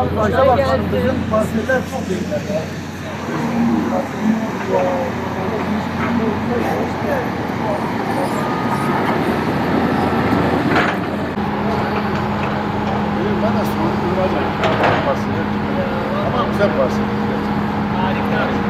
Tam başa bakalım bizim marketler çok iyi. Ben de sonra duracağım. Ama güzel bahsediyor. Harika.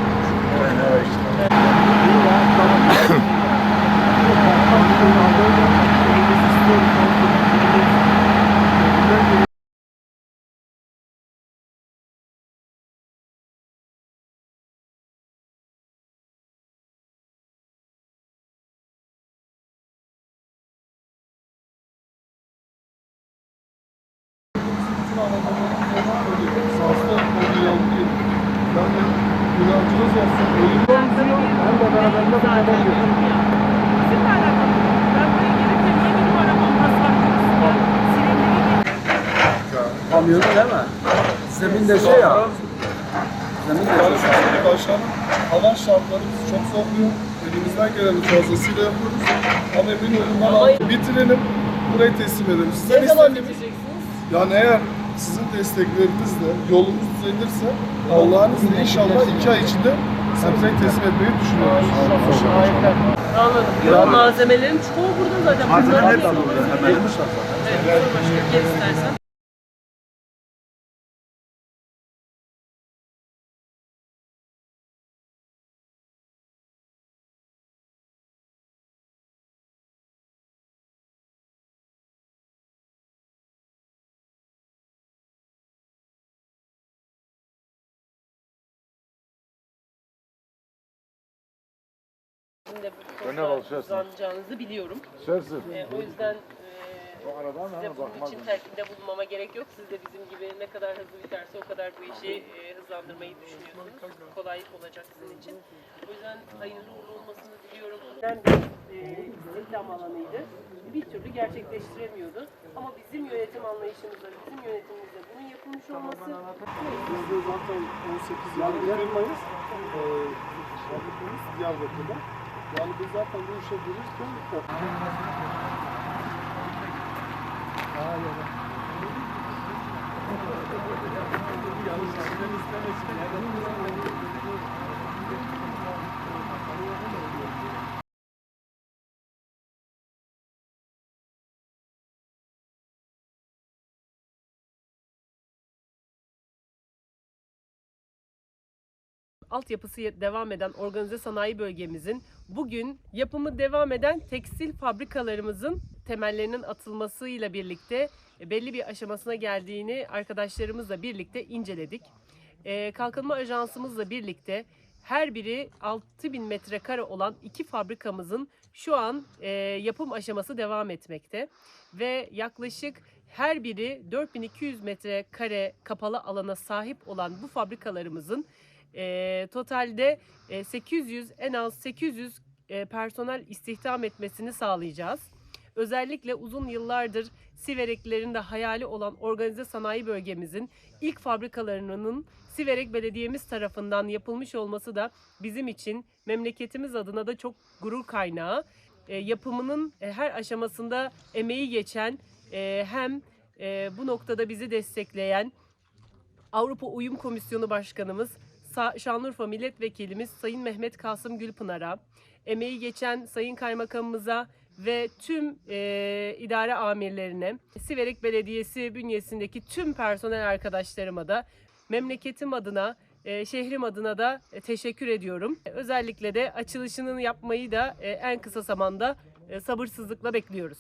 Bizimle alakalı. Ben buraya gelirken niye benim arabam hasar kutusu? Silindiği Kamyonu değil mi? Zeminde şey ya. Zeminde Yani şimdi başkanım hava şartlarımız çok zorluyor. Elimizden gelenin fazlasıyla yapıyoruz. Ama emin olun bana bitirelim. Burayı teslim edelim. Sizden Ne bitireceksiniz? yani eğer sizin desteklerinizle yolumuz düzelirse Allah'ın izniyle inşallah iki ay içinde burayı teslim etmeyi düşünüyoruz. Anladım. Malzemelerin çoğu burada zaten. Malzemeler burada. burada. Hemen. Evet, gel istersen. Şimdi bu Öne konuda alışıyorsun. uzanacağınızı biliyorum. Sörsün. Ee, o yüzden e, O aradan size hemen bunun bakmaz. için telkinde bulunmama gerek yok. Siz de bizim gibi ne kadar hızlı biterse o kadar bu işi e, hızlandırmayı düşünüyorsunuz. Kolay olacak sizin için. O yüzden hayırlı uğurlu olmasını diliyorum. Ben bir e, istihdam alanıydı. Bir türlü gerçekleştiremiyordu. Ama bizim yönetim anlayışımızla, bizim yönetimimizle bunun yapılmış olması Biz de zaten 18 yani firmayız. Ee, fabrikamız Diyarbakır'da. Yani biz zaten bu işe girirken altyapısı devam eden organize sanayi bölgemizin bugün yapımı devam eden tekstil fabrikalarımızın temellerinin atılmasıyla birlikte e, belli bir aşamasına geldiğini arkadaşlarımızla birlikte inceledik. Ee, Kalkınma Ajansımızla birlikte her biri 6000 metrekare olan iki fabrikamızın şu an e, yapım aşaması devam etmekte ve yaklaşık her biri 4200 metrekare kapalı alana sahip olan bu fabrikalarımızın e, totalde e, 800 en az 800 e, personel istihdam etmesini sağlayacağız. Özellikle uzun yıllardır Sivereklilerin de hayali olan organize sanayi bölgemizin ilk fabrikalarının Siverek Belediyemiz tarafından yapılmış olması da bizim için memleketimiz adına da çok gurur kaynağı. E, yapımının her aşamasında emeği geçen e, hem e, bu noktada bizi destekleyen Avrupa Uyum Komisyonu Başkanımız Şanlıurfa Milletvekilimiz Sayın Mehmet Kasım Gülpınar'a, emeği geçen Sayın Kaymakamımıza ve tüm e, idare amirlerine, Siverek Belediyesi bünyesindeki tüm personel arkadaşlarıma da memleketim adına, e, şehrim adına da e, teşekkür ediyorum. Özellikle de açılışını yapmayı da e, en kısa zamanda sabırsızlıkla bekliyoruz.